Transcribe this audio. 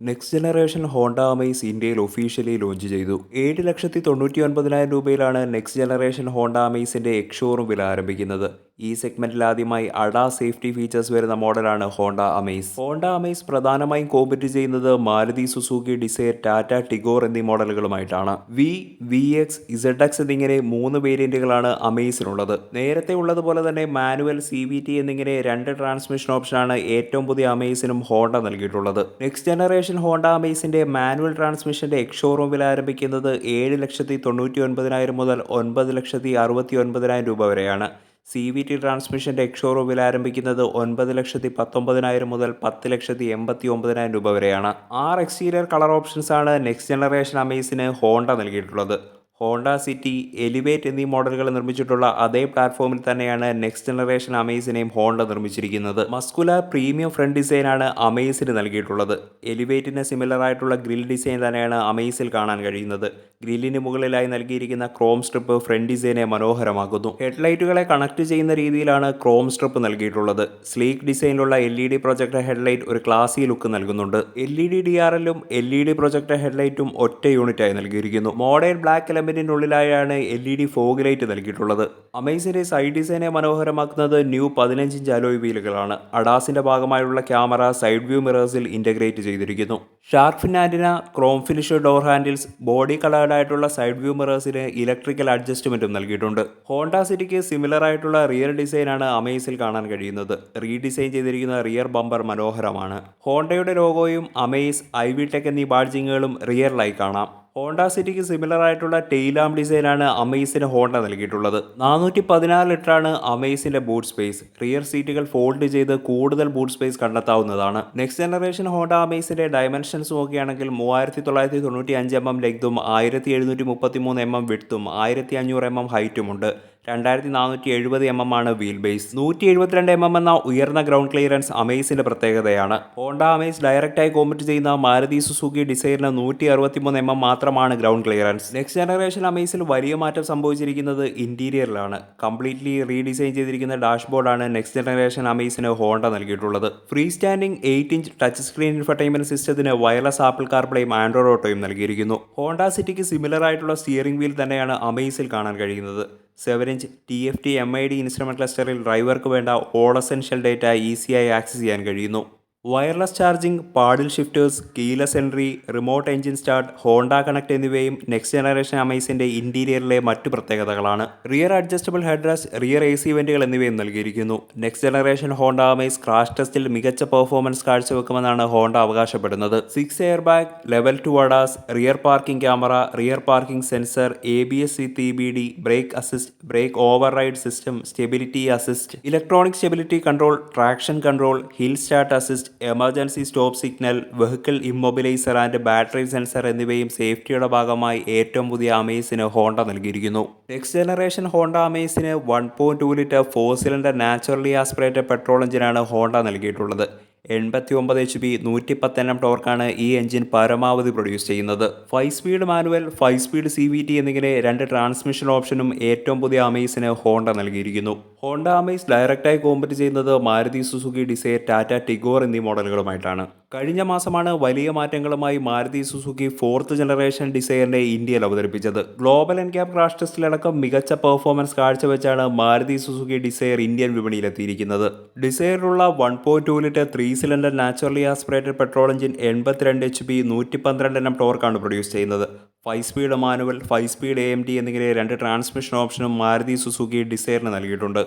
Next generation Honda Amaze ഇന്ത്യയിൽ officially launch ചെയ്തു. ഏഴ് ലക്ഷത്തി തൊണ്ണൂറ്റി ഒൻപതിനായിരം രൂപയിലാണ് നെക്സ്റ്റ് ജനറേഷൻ ഹോണ്ട അമേസിന്റെ എക്സ് ഷോറൂം വില ആരംഭിക്കുന്നത്. ഈ സെഗ്മെന്റിൽ ആദ്യമായി അഡാ സേഫ്റ്റി ഫീച്ചേഴ്സ് വരുന്ന മോഡലാണ് ഹോണ്ട അമേസ്. ഹോണ്ട അമേസ് പ്രധാനമായും കോമ്പറ്റ് ചെയ്യുന്നത് Maruti Suzuki Dzire Tata Tigor എന്നീ മോഡലുകളുമായിട്ടാണ്. V V X Z X എന്നിങ്ങനെ മൂന്ന് വേരിയന്റുകളാണ് അമേസിനുള്ളത്. നേരത്തെ ഉള്ളതുപോലെ തന്നെ മാനുവൽ സി വി ടി എന്നിങ്ങനെ രണ്ട് ട്രാൻസ്മിഷൻ ഓപ്ഷനാണ് ഏറ്റവും പുതിയ അമേസിനും ഹോണ്ട നൽകിയിട്ടുള്ളത്. നെക്സ്റ്റ് ജനറേഷൻ ഹോണ്ട അമേസിന്റെ മാനുവൽ ട്രാൻസ്മിഷന്റെ എക്സ് ഷോറൂം വില ആരംഭിക്കുന്നത് ഏഴ് ലക്ഷത്തി തൊണ്ണൂറ്റി ഒൻപതിനായിരം മുതൽ ഒൻപത് ലക്ഷത്തി അറുപത്തി ഒൻപതിനായിരം രൂപ വരെയാണ്. സി വി ടി ട്രാൻസ്മിഷന്റെ എക്സ് വില ആരംഭിക്കുന്നത് ഒൻപത് ലക്ഷത്തി പത്തൊമ്പതിനായിരം മുതൽ പത്ത് ലക്ഷത്തി എൺപത്തി ഒമ്പതിനായിരം രൂപ വരെയാണ്. ആറ് എക്സ്റ്റീരിയർ കളർ ഓപ്ഷൻസാണ് നെക്സ്റ്റ് ജനറേഷൻ അമേസിന് ഹോണ്ട നൽകിയിട്ടുള്ളത്. ഹോണ്ട സിറ്റി എലിവേറ്റ് എന്നീ മോഡലുകൾ നിർമ്മിച്ചിട്ടുള്ള അതേ പ്ലാറ്റ്ഫോമിൽ തന്നെയാണ് നെക്സ്റ്റ് ജനറേഷൻ അമേസിനെയും ഹോണ്ട നിർമ്മിച്ചിരിക്കുന്നത്. മസ്കുലാർ പ്രീമിയം ഫ്രണ്ട് ഡിസൈനാണ് അമേസിന് നൽകിയിട്ടുള്ളത്. എലിവേറ്റിന് സിമിലർ ആയിട്ടുള്ള ഗ്രിൽ ഡിസൈൻ തന്നെയാണ് അമേസിൽ കാണാൻ കഴിയുന്നത്. ഗ്രില്ലിന് മുകളിലായി നൽകിയിരിക്കുന്ന ക്രോം സ്ട്രിപ്പ് ഫ്രണ്ട് ഡിസൈനെ മനോഹരമാക്കുന്നു. ഹെഡ്ലൈറ്റുകളെ കണക്ട് ചെയ്യുന്ന രീതിയിലാണ് ക്രോം സ്ട്രിപ്പ് നൽകിയിട്ടുള്ളത്. Sleek ഡിസൈനിലുള്ള L E D projector headlight ഒരു ക്ലാസി ലുക്ക് നൽകുന്നുണ്ട്. L E D D R എല്ലും എൽ ഇ ഡി പ്രൊജക്ടർ ഹെഡ്ലൈറ്റും ഒറ്റ യൂണിറ്റായി നൽകിയിരിക്കുന്നു. Modern black എലമെന്റിനുള്ളിലായാണ് L E D fog light നൽകിയിട്ടുള്ളത്. അമേസിന്റെ സൈഡ് ഡിസൈനെ മനോഹരമാക്കുന്നത് ന്യൂ പതിനഞ്ച് ഇഞ്ച് അലോയ് വീലുകളാണ് അഡാസിന്റെ ഭാഗമായുള്ള ക്യാമറ സൈഡ് വ്യൂ മിറേഴ്സിൽ ഇന്റഗ്രേറ്റ് ചെയ്തിരിക്കുന്നു. Shark fin antenna chrome finish door handles body കളേർഡായിട്ടുള്ള side view മിറേഴ്സിന് ഇലക്ട്രിക്കൽ അഡ്ജസ്റ്റ്മെന്റും നൽകിയിട്ടുണ്ട്. ഹോണ്ട സിറ്റിക്ക് സിമിലർ ആയിട്ടുള്ള റിയർ ഡിസൈനാണ് അമേസിൽ കാണാൻ കഴിയുന്നത്. റീഡിസൈൻ ചെയ്തിരിക്കുന്ന റിയർ ബമ്പർ മനോഹരമാണ്. ഹോണ്ടയുടെ ലോഗോയും അമേസ് ഐ വി ടെക് എന്നീ ബാഡ്ജിങ്ങുകളും റിയറിലായി കാണാം. ഹോണ്ട സിറ്റിക്ക് സിമിലർ ആയിട്ടുള്ള ടെയിലാം ഡിസൈനാണ് അമേസിന് ഹോണ്ട നൽകിയിട്ടുള്ളത്. നാനൂറ്റി പതിനാല് ലിറ്ററാണ് അമേസിന്റെ ബൂട്ട് സ്പേസ് റിയർ സീറ്റുകൾ ഫോൾഡ് ചെയ്ത് കൂടുതൽ ബൂട്ട് സ്പേസ് കണ്ടെത്താവുന്നതാണ്. നെക്സ്റ്റ് ജനറേഷൻ ഹോണ്ട അമേസിന്റെ ഡയമെൻഷൻസ് നോക്കുകയാണെങ്കിൽ മൂവായിരത്തി തൊള്ളായിരത്തി തൊണ്ണൂറ്റി അഞ്ച് എം എം ലെഗ്തും ആയിരത്തി എഴുന്നൂറ്റി മുപ്പത്തി മൂന്ന് എം എം വിട്ടും ആയിരത്തി അഞ്ഞൂറ് എം എം ഹൈറ്റുമുണ്ട് രണ്ടായിരത്തി നാനൂറ്റി എഴുപത് എം എം ആണ് വീൽ ബേസ് നൂറ്റി എഴുപത്തിരണ്ട് എം എം എന്ന ഉയർന്ന ഗ്രൗണ്ട് ക്ലിയറൻസ് അമേസിന്റെ പ്രത്യേകതയാണ്. ഹോണ്ട അമേസ് ഡയറക്റ്റായി കോമ്പറ്റ് ചെയ്യുന്ന മാരുതി സുസുക്കി ഡിസൈറിന് നൂറ്റി അറുപത്തിമൂന്ന് എം എം മാത്രമാണ് ഗ്രൗണ്ട് ക്ലിയറൻസ് നെക്സ്റ്റ് ജനറേഷൻ അമേസിൽ വലിയ മാറ്റം സംഭവിച്ചിരിക്കുന്നത് ഇന്റീരിയറിലാണ് കംപ്ലീറ്റ്ലി റീഡിസൈൻ ചെയ്തിരിക്കുന്ന ഡാഷ്ബോർഡാണ് നെക്സ്റ്റ് ജനറേഷൻ അമേസിന് ഹോണ്ട നൽകിയിട്ടുള്ളത്. Free standing eight inch touch screen infotainment സിസ്റ്റത്തിന് വയർലെസ് ആപ്പിൾ കാർപ്ലേയും ആൻഡ്രോയിഡ് ഓട്ടോയും നൽകിയിരിക്കുന്നു. ഹോണ്ട സിറ്റിക്ക് സിമിലർ ആയിട്ടുള്ള സ്റ്റിയറിംഗ് വീൽ തന്നെയാണ് അമേസിൽ കാണാൻ കഴിയുന്നത്. Seven inch T F T M I D instrument ക്ലസ്റ്ററിൽ ഡ്രൈവർക്ക് വേണ്ട ഓൾ എസെൻഷ്യൽ ഡേറ്റ ഈസിയായി ആക്സസ് ചെയ്യാൻ കഴിയുന്നു. Wireless charging paddle shifters keyless entry remote engine start Honda Connect എന്നിവയും നെക്സ്റ്റ് ജനറേഷൻ അമൈസിന്റെ ഇന്റീരിയറിലെ മറ്റു പ്രത്യേകതകളാണ്. Rear adjustable headrest rear A C വെന്റുകൾ എന്നിവയും നൽകിയിരിക്കുന്നു. Next generation Honda Amaze crash ടെസ്റ്റിൽ മികച്ച പെർഫോമൻസ് കാഴ്ചവെക്കുമെന്നാണ് ഹോണ്ട അവകാശപ്പെടുന്നത്. Six air bag level two ADAS rear parking camera rear parking sensor A B S C T B D brake assist brake override system stability assist electronic stability control traction control hill start assist emergency stop signal vehicle immobiliser and battery sensor എന്നിവയും സേഫ്റ്റിയുടെ ഭാഗമായി ഏറ്റവും പുതിയ അമേസിന് Honda നൽകിയിരിക്കുന്നു. Next generation Honda അമേസിന് one two litre four cylinder naturally aspirated petrol എഞ്ചിനാണ് Honda നൽകിയിട്ടുള്ളത്. എൺപത്തി ഒമ്പത് എച്ച് പി നൂറ്റി പത്തെണ്ണം ടോർക്കാണ് ഈ എഞ്ചിൻ പരമാവധി പ്രൊഡ്യൂസ് ചെയ്യുന്നത്. Five speed manual five speed C V T എന്നിങ്ങനെ രണ്ട് ട്രാൻസ്മിഷൻ ഓപ്ഷനും ഏറ്റവും പുതിയ അമേസിന് ഹോണ്ട നൽകിയിരിക്കുന്നു. ഹോണ്ട അമേസ് ഡയറക്റ്റായി കോമ്പറ്റ് ചെയ്യുന്നത് Maruti Suzuki Dzire Tata Tigor എന്നീ മോഡലുകളുമായിട്ടാണ് കഴിഞ്ഞ മാസമാണ് വലിയ മാറ്റങ്ങളുമായി മാരുതി സുസുക്കി ഫോർത്ത് ജനറേഷൻ ഡിസൈറിനെ ഇന്ത്യയിൽ അവതരിപ്പിച്ചത്. ഗ്ലോബൽ എൻ ക്യാപ് ക്രാഷ് ടെസ്റ്റിലടക്കം മികച്ച പെർഫോമൻസ് കാഴ്ചവെച്ചാണ് മാരുതി സുസുക്കി ഡിസൈർ ഇന്ത്യൻ വിപണിയിലെത്തിയിരിക്കുന്നത്. ഡിസൈറിലുള്ള one point two litre three cylinder naturally aspirated petrol engine എൺപത്തിരണ്ട് എച്ച് പി നൂറ്റി പന്ത്രണ്ട് എണ്ണം ടോർക്കാണ് പ്രൊഡ്യൂസ് ചെയ്യുന്നത്. Five speed manual five speed A M T എന്നിങ്ങനെ രണ്ട് ട്രാൻസ്മിഷൻ ഓപ്ഷനും മാരുതി സുസുക്കി ഡിസൈറിന് നൽകിയിട്ടുണ്ട്.